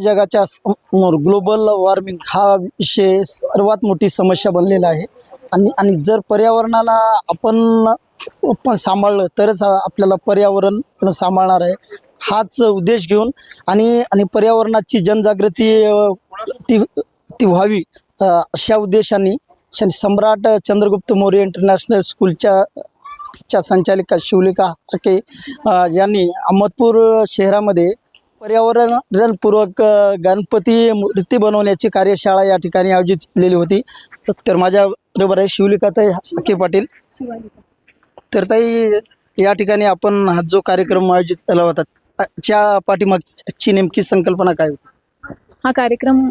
जगाच्या समोर global warming हा विषय सर्वात मोठी समस्या बनलेला आहे. आणि आणि जर पर्यावरणाला आपण पण सांभाळलं तरच आपल्याला पर्यावरण सांभाळणार आहे. हाच उद्देश घेऊन आणि आणि पर्यावरणाची जनजागृती ती ती व्हावी अशा उद्देशाने सम्राट चंद्रगुप्त मौर्य इंटरनॅशनल स्कूलच्या च्या संचालिका शिवलिका हके यांनी अहमदपूर शहरामध्ये पर्यावरणपूर्वक गणपती मूर्ती बनवण्याची कार्यशाळा या ठिकाणी आयोजित केलेली होती. तर माझ्या बरोबर आहे शिवलिकाताई हाके पाटील. तर ताई या ठिकाणी आपण हा जो कार्यक्रम आयोजित केला होता च्या पाठीमागची नेमकी संकल्पना काय होती? हा कार्यक्रम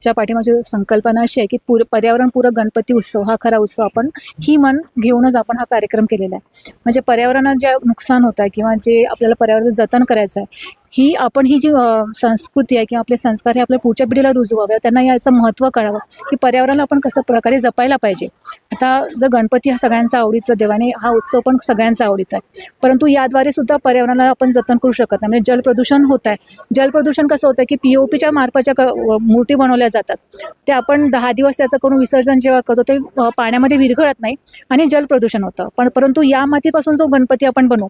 च्या पाठीमागची संकल्पना अशी आहे की पूर पर्यावरणपूरक गणपती उत्सव हा खरा उत्सव आपण ही मन घेऊनच आपण हा कार्यक्रम केलेला आहे. म्हणजे पर्यावरणात जे नुकसान होत आहे किंवा जे आपल्याला पर्यावरणाचं जतन करायचं आहे ही आपण ही जी संस्कृती आहे किंवा आपले संस्कार हे आपल्या पुढच्या पिढीला रुजवावे त्यांना याचं महत्त्व कळावं की पर्यावरणाला आपण कसं प्रकारे जपायला पाहिजे. आता जर गणपती हा सगळ्यांचा आवडीचा देवाने हा उत्सव पण सगळ्यांचा आवडीचा आहे. परंतु याद्वारे सुद्धा पर्यावरणाला आपण जतन करू शकत नाही. म्हणजे जलप्रदूषण होत आहे. जलप्रदूषण कसं होतं की पी ओ पीच्या मार्फतच्या क मूर्ती बनवल्या जातात. ते आपण दहा दिवस त्याचं करून विसर्जन जेव्हा करतो ते पाण्यामध्ये विरघळत नाही आणि जलप्रदूषण होतं. पण परंतु या मातीपासून जो गणपती आपण बनवू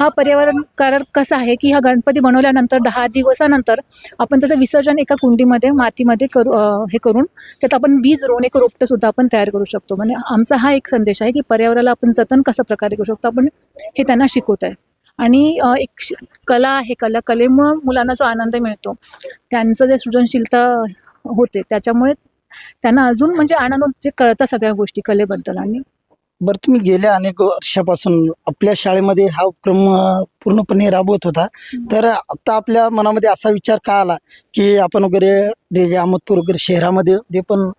हा पर्यावरणकारक कसा आहे की हा गणपती बनवल्यानंतर दहा दिवसानंतर आपण त्याचं विसर्जन एका कुंडीमध्ये मातीमध्ये करू हे करून त्यात आपण बीज रोवून एक रोपटं सुद्धा आपण तयार करू शकतो. म्हणजे आमचा हा एक संदेश आहे की पर्यावरणाला आपण जतन कसं प्रकारे करू शकतो? आपण हे त्यांना शिकवत आहे. आणि एक कला आहे कला कलेमुळं मुलांना जो आनंद मिळतो त्यांचं जे सृजनशीलता होते त्याच्यामुळे त्यांना अजून म्हणजे आनंद जे कळतं सगळ्या गोष्टी कलेबद्दल. आणि बरं तुम्ही गेल्या अनेक वर्षापासून आपल्या शाळेमध्ये हा उपक्रम पूर्णपणे राबवत होता. तर आता आपल्या मनामध्ये असा विचार का आला की आपण वगैरे जे अहमदपूर वगैरे शहरामध्ये ते पण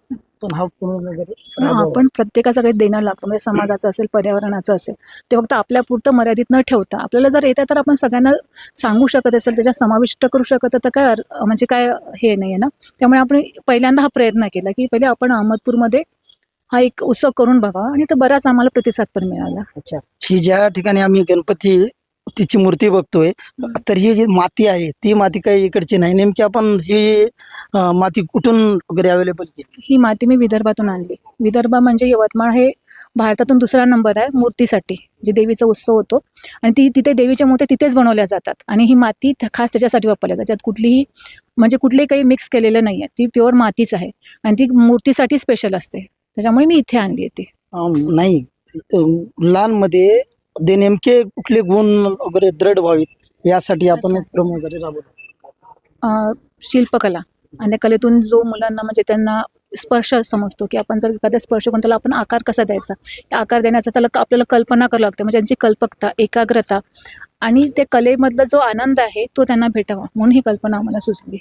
पण हा वगैरे राबवावा. आपण प्रत्येकाचं काही देणं लागतो. म्हणजे समाजाचं असेल पर्यावरणाचं असेल ते फक्त आपल्या पुरतं मर्यादित न ठेवता. आपल्याला जर येतं तर आपण सगळ्यांना सांगू शकत असेल त्याच्यात समाविष्ट करू शकत तर काय अर- म्हणजे काय हे नाही आहे ना? त्यामुळे आपण पहिल्यांदा हा प्रयत्न केला की पहिले आपण अहमदपूरमध्ये हा एक उत्सव करून बघावा आणि तर बराच आम्हाला प्रतिसाद पण मिळाला. अच्छा. ही ज्या ठिकाणी आम्ही गणपती तिची मूर्ती बघतोय. तर ही जी माती आहे ती माती काही इकडची नाही. नेमकी आपण ही अ, माती कुठून वगैरे अवेलेबल केली? ही माती मी विदर्भातून आणली. विदर्भ म्हणजे यवतमाळ हे भारतातून दुसरा नंबर आहे मूर्तीसाठी जे देवीचा उत्सव होतो. आणि ती तिथे देवीच्या मूर्त्या तिथेच बनवल्या जातात. आणि ही माती त्या- खास त्याच्यासाठी वापरल्या जातात. त्यात कुठलीही म्हणजे कुठलेही काही मिक्स केलेलं नाही आहे ती प्युअर मातीच आहे. आणि ती मूर्तीसाठी स्पेशल असते. त्याच्यामुळे मी इथे आणली आहे ती. अम, नाही. मुलांमध्ये ते नेमके कुठले गुण वगैरे दृढ व्हावेत यासाठी आपण. उपक्रम वगैरे राबवतो. अ, शिल्पकला आणि कलेतून जो मुलांना म्हणजे त्यांना स्पर्श समजतो की आपण जर एखादा स्पर्श करून त्याला आपण आकार कसा द्यायचा आकार देण्याचा त्याला क- आपल्याला कल्पना करावं लागते. म्हणजे त्यांची कल्पकता एकाग्रता आणि त्या कलेमधला जो आनंद आहे तो त्यांना भेटावा म्हणून ही कल्पना आम्हाला सुचली.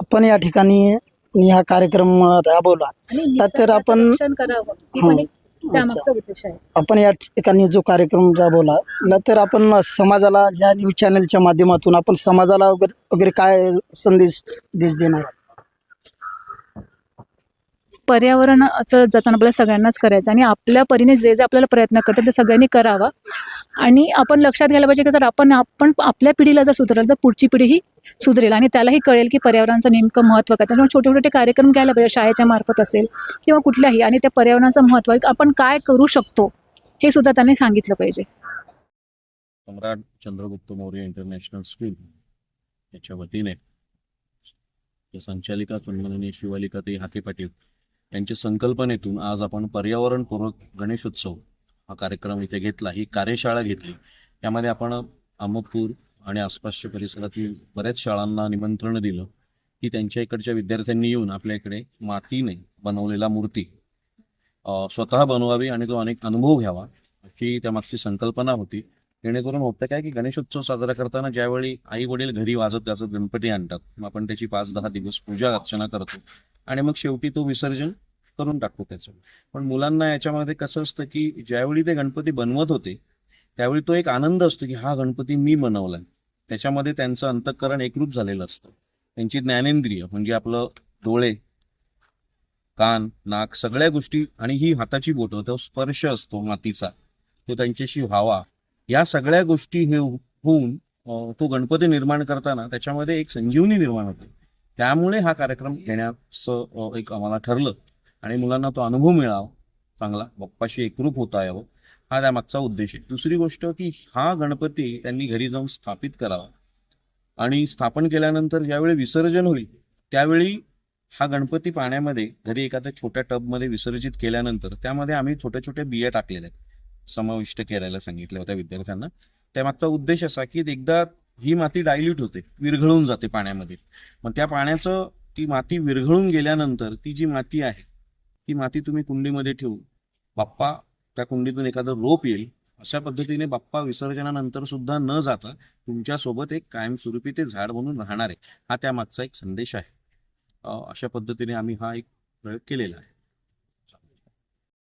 आपण या ठिकाणी हा कार्यक्रम राबवला. आणि तर आपण- निसर्गाचं रक्षण करावं. ही. पण एक त्यामागचा उद्देश आहे. आपण या ठिकाणी जो कार्यक्रम राबवला तर आपण समाजाला या न्यूज चॅनलच्या माध्यमातून आपण समाजाला वगैरे वगैरे काय संदेश देश देणार आहात? पर्यावरणाचं जतन आपल्याला सगळ्यांनाच करायचं आणि आपल्या परीने जे जे आपल्याला प्रयत्न करतात ते सगळ्यांनी करावा. आणि आपण लक्षात घ्यायला पाहिजे की जर आपण आपण आपल्या पिढीला जर सुधारलं तर पुढची पिढीही सुधरेल आणि त्यालाही कळेल की पर्यावरणाचं नेमकं महत्त्व काय. त्यामुळे छोटे छोटे कार्यक्रम घ्यायला पाहिजे शाळेच्या मार्फत असेल किंवा कुठल्याही आणि त्या पर्यावरणाचं महत्त्व आपण काय करू शकतो हे सुद्धा त्यांनी सांगितलं पाहिजे. सम्राट चंद्रगुप्त मौर्य इंटरनॅशनल स्कूल याच्या वतीने संचालिका सन्माननीय शिवालिकाताई हाके पाटील यांच्या संकल्पनेतून आज आपण पर्यावरणपूर्वक गणेशोत्सव हा कार्यक्रम इथे घेतला ही कार्यशाळा घेतली. त्यामध्ये आपण अहमदपूर आणि आसपासच्या परिसरातील बऱ्याच शाळांना निमंत्रण दिलं की त्यांच्या इकडच्या विद्यार्थ्यांनी येऊन आपल्या इकडे मातीने बनवलेला मूर्ती स्वतः बनवावी आणि तो अनेक अनुभव घ्यावा अशी त्यामागची संकल्पना होती. जेणेकरून होतं काय की गणेशोत्सव साजरा करताना ज्यावेळी आई वडील घरी वाजत गाजत गणपती आणतात मग आपण त्याची पाच दहा दिवस पूजा अर्चना करतो आणि मग शेवटी तो विसर्जन करून टाकतो त्याचं. पण मुलांना याच्यामध्ये कसं असतं की ज्यावेळी ते गणपती बनवत होते त्यावेळी तो एक आनंद असतो की हा गणपती मी बनवलाय. त्याच्यामध्ये त्यांचं अंतःकरण एकरूप झालेलं असतं. त्यांची ज्ञानेंद्रिय म्हणजे आपलं डोळे कान नाक सगळ्या गोष्टी आणि ही हाताची बोटं तो स्पर्श असतो मातीचा तो त्यांच्याशी व्हावा. या सगळ्या गोष्टी हे होऊन तो गणपती निर्माण करताना त्याच्यामध्ये एक संजीवनी निर्माण होते. त्यामुळे हा कार्यक्रम घेण्याचं एक आम्हाला ठरलं आणि मुलांना तो अनुभव मिळावा. चांगला. बाप्पाशी एकरूप होता यावं. हा त्यामागचा उद्देश आहे. दुसरी गोष्ट की हा गणपती त्यांनी घरी जाऊन स्थापित करावा. आणि स्थापन केल्यानंतर ज्यावेळी विसर्जन होईल त्यावेळी हा गणपती पाण्यामध्ये घरी एखाद्या छोट्या टबमध्ये विसर्जित केल्यानंतर त्यामध्ये आम्ही छोट्या छोट्या बिया टाकलेल्या आहेत. समाविष्ट करायला सांगितल्या होत्या विद्यार्थ्यांना. त्यामागचा उद्देश असा की एकदा ही माती डायल्यूट होते विरघळून जाते पाण्यामध्ये. मग त्या पाण्याचं ती माती विरघळून गेल्यानंतर ती जी माती आहे ती माती तुम्ही कुंडीमध्ये ठेवून बाप्पा त्या कुंडीतून एखादं रोप येईल अशा पद्धतीने बाप्पा विसर्जनानंतर सुद्धा न जाता तुमच्यासोबत एक कायमस्वरूपी ते झाड म्हणून राहणार आहे. हा त्यामागचा एक संदेश आहे. अशा पद्धतीने आम्ही हा एक प्रयोग केलेला आहे.